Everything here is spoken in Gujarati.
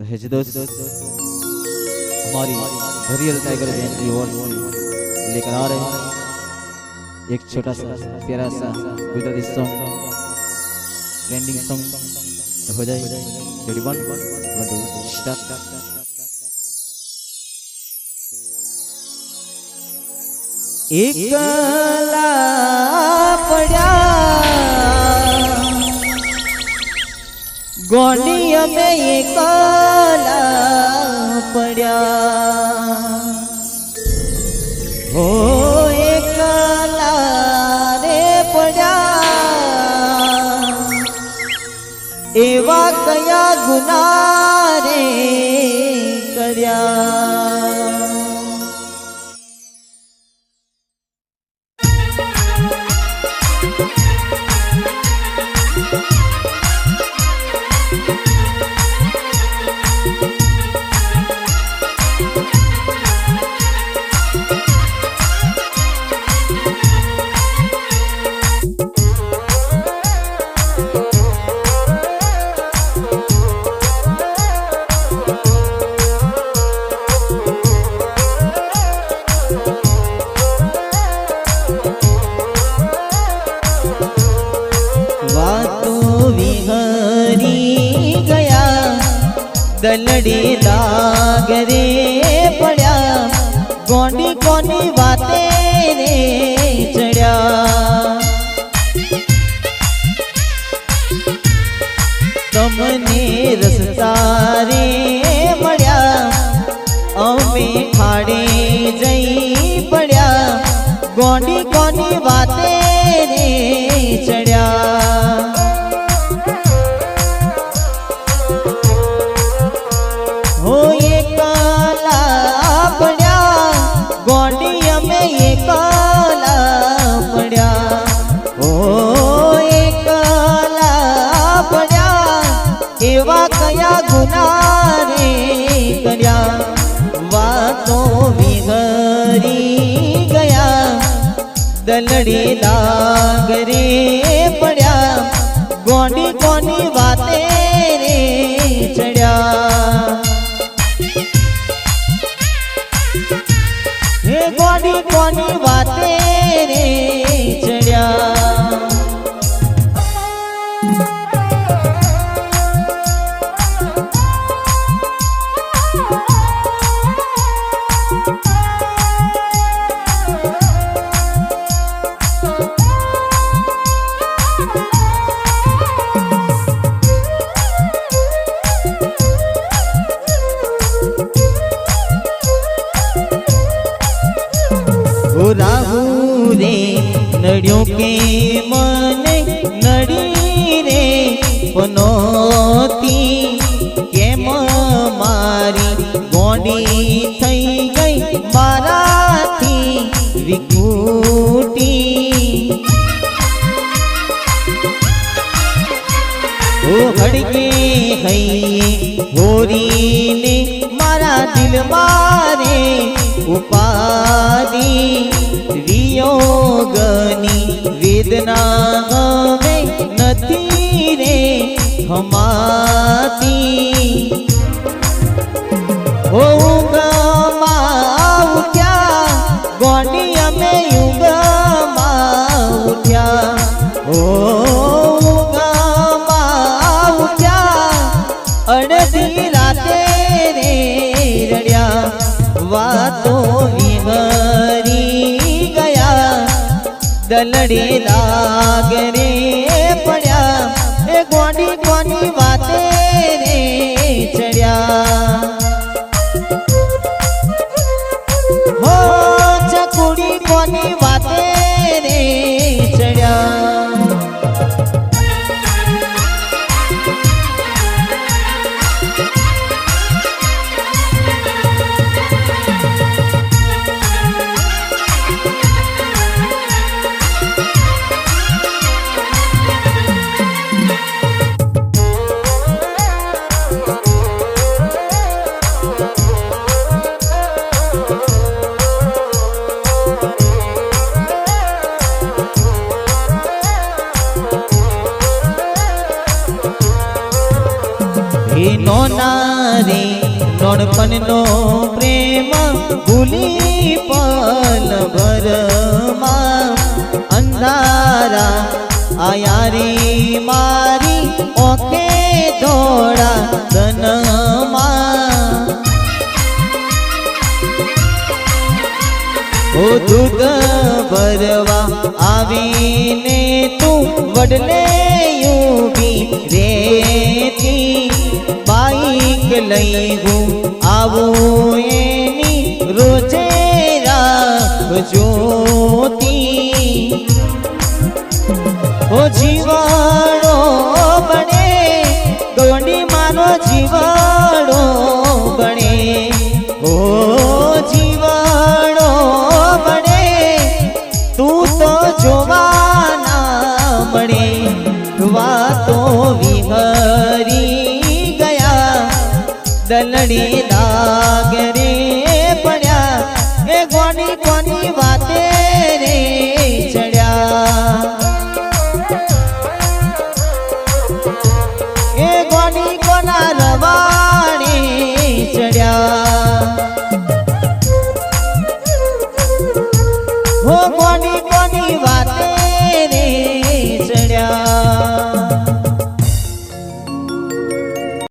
तो है जी दोस्त हमारी हरियल टाइगर बैंड की ओर से लेकर आ रहे हैं एक छोटा सा प्यारा सा गुजराती सॉन्ग ट्रेंडिंग सॉन्ग तो हो जाए ready one one two start એકલા પડ્યા ગોની અમે એકલા પડ્યા. હો એકલા રે પડ્યા. એવા કયા ગુના રે? વાતો વિહરી ગયા. દલડી દાગરે પડ્યા. કોની કોની વાતે રે. એવા કયા ગુના રે કર્યા. વાતો વિહરી ગયા. દલડી લાગરે પડ્યા. ગોંડી કોની રાહુ રે નડ્યો કે મને નડી રે પનોતી કેમ મારી ગોડી થઈ ગઈ મારાથી વિકૂટી ઓ હડકે હૈયે હોરીને મારા દિલ મારે ઉપાદી વિયોગની વેદના હવે નથી રે હમાતી ઓ ઉગમાં ક્યાં ગોડી અમે યુગમાં વાતો વિહરી ગયા. દલડી લાગરે મારે નોણપણનો પ્રેમ ભૂલી પલ ભરમાં અંધારા આયારી મારી ઓકે દોડા દનમાં ઓ દૂધ ભરવા આવીને તું વડલે લઈ હું આવું એની રોજે જોતી ઓ જીવાણો બને ગોંડી માનો જીવાણો બને. ઓ જીવાણો બને, તું તો જોવાના મળે દલડી દાગ રે પડ્યા. એ ગોની કોની વાતે